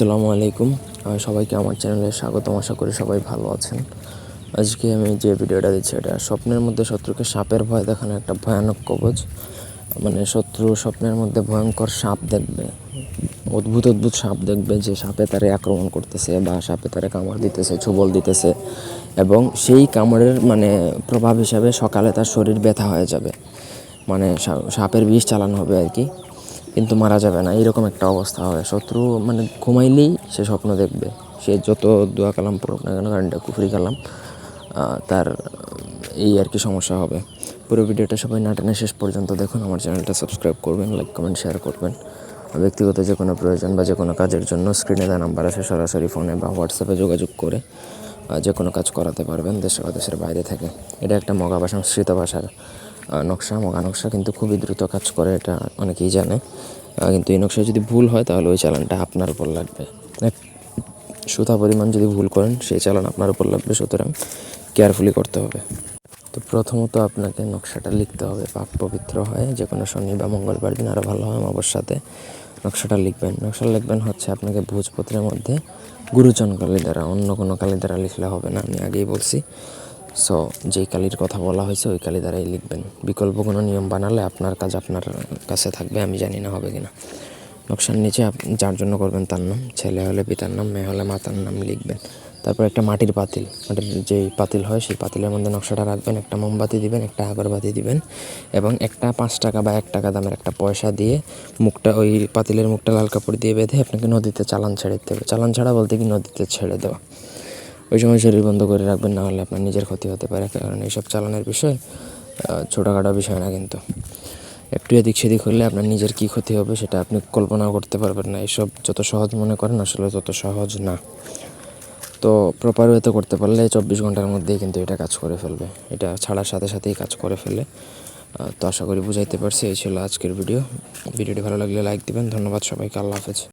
আসসালামু আলাইকুম। সবাইকে আমার চ্যানেলে স্বাগতম। আশা করি সবাই ভালো আছেন। আজকে আমি যে ভিডিওটা দিচ্ছি, এটা স্বপ্নের মধ্যে শত্রুকে সাপের ভয় দেখানো একটা ভয়ানক কবচ। মানে শত্রু স্বপ্নের মধ্যে ভয়ঙ্কর সাপ দেখবে, অদ্ভুত অদ্ভুত সাপ দেখবে যে সাপে তারে আক্রমণ করতেছে বা সাপে তারে কামড় দিতেছে, ছুবল দিতেছে এবং সেই কামড়ের মানে প্রভাব হিসাবে সকালে তার শরীর ব্যথা হয়ে যাবে। মানে সাপের বিষ চালানো হবে আর কি। কিন্তু মারা যাবে না। এরকম একটা অবস্থা হবে শত্রু মানে ঘুমাইলেই সে স্বপ্ন দেখবে। সে যত দোয়া কালাম পড়ুক না কেন, কারণ কুফরি কালাম তার এই আর কি সমস্যা হবে। পুরো ভিডিওটা সবাই নাটনের শেষ পর্যন্ত দেখুন। আমার চ্যানেলটা সাবস্ক্রাইব করবেন লাইক কমেন্ট শেয়ার করবেন। ব্যক্তিগত যে কোনো প্রয়োজন বা যে কোনো কাজের জন্য স্ক্রিনে দেওয়া নাম্বার আছে, সরাসরি ফোনে বা হোয়াটসঅ্যাপে যোগাযোগ করে যে কোনো কাজ করাতে পারবেন। দেশে বা দেশের বাইরে থেকে। এটা একটা মগা বা সংস্কৃত ভাষার নকশা, মগা নকশা কিন্তু খুবই দ্রুত কাজ করে, এটা অনেকেই জানে। কিন্তু এই নকশায় যদি ভুল হয়, তাহলে ওই চালানটা আপনার উপর লাগবে। সুতা পরিমাণ যদি ভুল করেন, সেই চালান আপনার উপর লাগবে, সুতরাং কেয়ারফুলি করতে হবে। তো প্রথমত আপনাকে নকশাটা লিখতে হবে। পাক পবিত্র হয় যে কোনো শনি বা মঙ্গলবার দিন আরও ভালো হয় অমাবস্যাতে নকশাটা লিখবেন। নকশা লিখবেন হচ্ছে আপনাকে ভোজপত্রের মধ্যে গুরুচন কালী দ্বারা অন্য কোনো কালী দ্বারা লিখলে হবে না, আমি আগেই বলছি। সো যেই কালির কথা বলা হয়েছে, ওই কালি দ্বারাই লিখবেন। বিকল্প কোনো নিয়ম বানালে আপনার কাজ আপনার কাছে থাকবে, আমি জানি না হবে কিনা। নকশার নিচে যার জন্য করবেন তার নাম, ছেলে হলে পিতার নাম, মেয়ে হলে মাতার নাম লিখবেন। তারপর একটা মাটির পাতিল। মাটির যেই পাতিল হয়, সেই পাতিলের মধ্যে নকশাটা রাখবেন, একটা মোমবাতি দিবেন, একটা আগরবাতি দিবেন এবং একটা পাঁচ টাকা বা এক টাকা দামের একটা পয়সা দিয়ে মুখটা, ওই পাতিলের মুখটা লাল কাপড় দিয়ে বেঁধে আপনাকে নদীতে চালান ছেড়ে দিতে হবে। চালান ছাড়া বলতে কি নদীতে ছেড়ে দেওয়া? ওই সময় শরীর বন্ধ করে রাখবেন, না হলে আপনার নিজের ক্ষতি হতে পারে, কারণ এইসব চালানোর বিষয় ছোটোখাটো বিষয় না কিন্তু। একটু এদিক সেদিক হলে আপনার নিজের কী ক্ষতি হবে সেটা আপনি কল্পনাও করতে পারবেন না। এসব যত সহজ মনে করেন, আসলে তত সহজ না। তো প্রপার ওয়েতে করতে পারলে চব্বিশ ঘণ্টার মধ্যেই কিন্তু এটা কাজ করে ফেলবে। এটা ছাড়ার সাথে সাথেই কাজ করে ফেলে তো আশা করি বুঝাইতে পারছি। এই ছিল আজকের ভিডিও। ভিডিওটি ভালো লাগলে লাইক দিবেন। ধন্যবাদ সবাইকে। আল্লাহ হাফেজ।